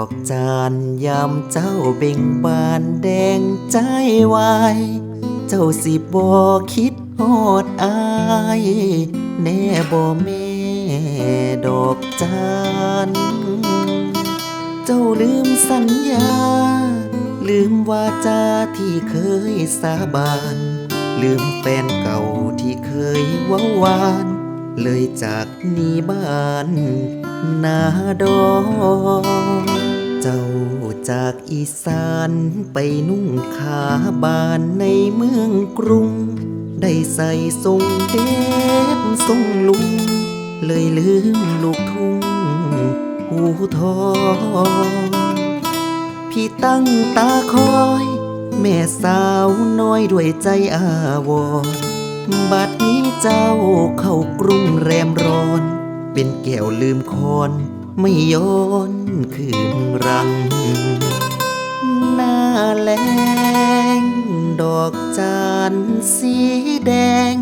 อกจานยามเจ้าเบ่งบานแดงใจวาย เจ้าสิบ่คิดฮอดอาย แน่บ่แม่ดอกจานเจ้าลืมสัญญา ลืมวาจาที่เคยสาบาน ลืมแฟนเก่าที่เคยว้าวาน เลยจากนีบ้านนาดอนเจ้าจากอีสานไปนุ่งขาบานในเมืองกรุง ได้ใส่ทรงเดบทรงลุง เลยลืมลูกทุ่งหูทองพี่ตั้งตาคอย แม่สาวน้อยด้วยใจอาวร บัดนี้เจ้าเข้ากรุงแรมร้อน เป็นแก้วลืมคอนไม่ย้อนคืนรัง หน้าแรงดอกจานสีแดง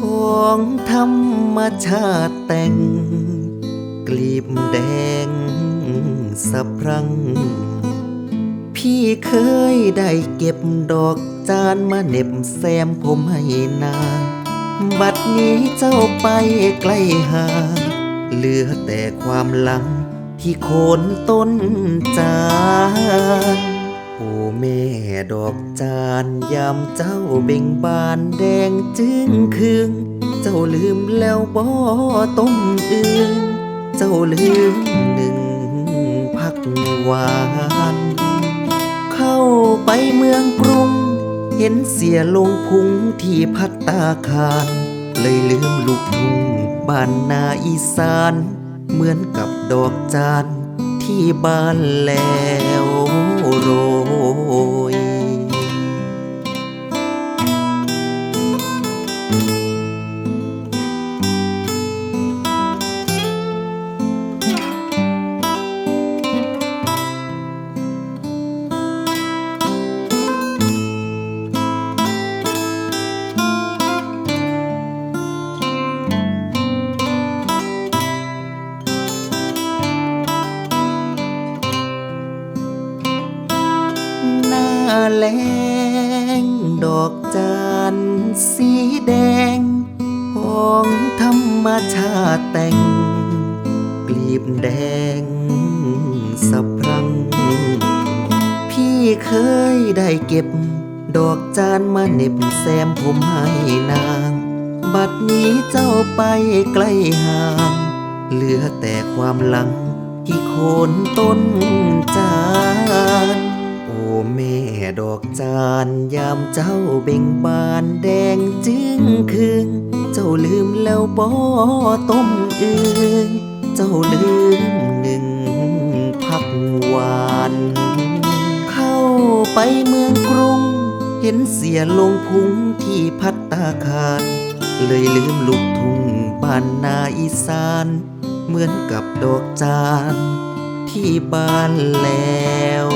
ของธรรมชาติแต่ง กลีบแดงสะพรัง พี่เคยได้เก็บดอก จานมาเน็บแซมผมให้นางบัดนี้เจ้าไปไกลห่างเหลือแต่ความหลังที่โคนต้นจานโอ้แม่ดอกจานยามเจ้าเบ่งบานแดงจึงคืงเจ้าลืมแล้วบ่ต้มอื่นเจ้าลืมหนึ่งพักหวาน เข้าไปเมืองกรุง เห็นเสียลงพุงที่พัตตาคารเลยลืมลูกทุ่งบ้านนาอีสาน เหมือนกับดอกจานที่บ้านแล้วโร แรงดอกจานสีแดง ของธรรมชาติแต่ง กลีบแดงสะพรัง พี่เคยได้เก็บ ดอกจานมาเน็บแซมผมให้นาง บัดนี้เจ้าไปไกลห่าง เหลือแต่ความหลังที่โคนต้นจาน ยามเจ้าเบ่งบานแดงจึงคืงเจ้าลืมแล้วบ่ต้มอื่นเจ้าลืมหนึ่งพักหวาน เข้าไปเมืองกรุง เห็นเสียลงพุงที่พัตตาคารเลยลืมลูกทุ่งบ้านนาอีสาน เหมือนกับดอกจานที่บ้านแล้ว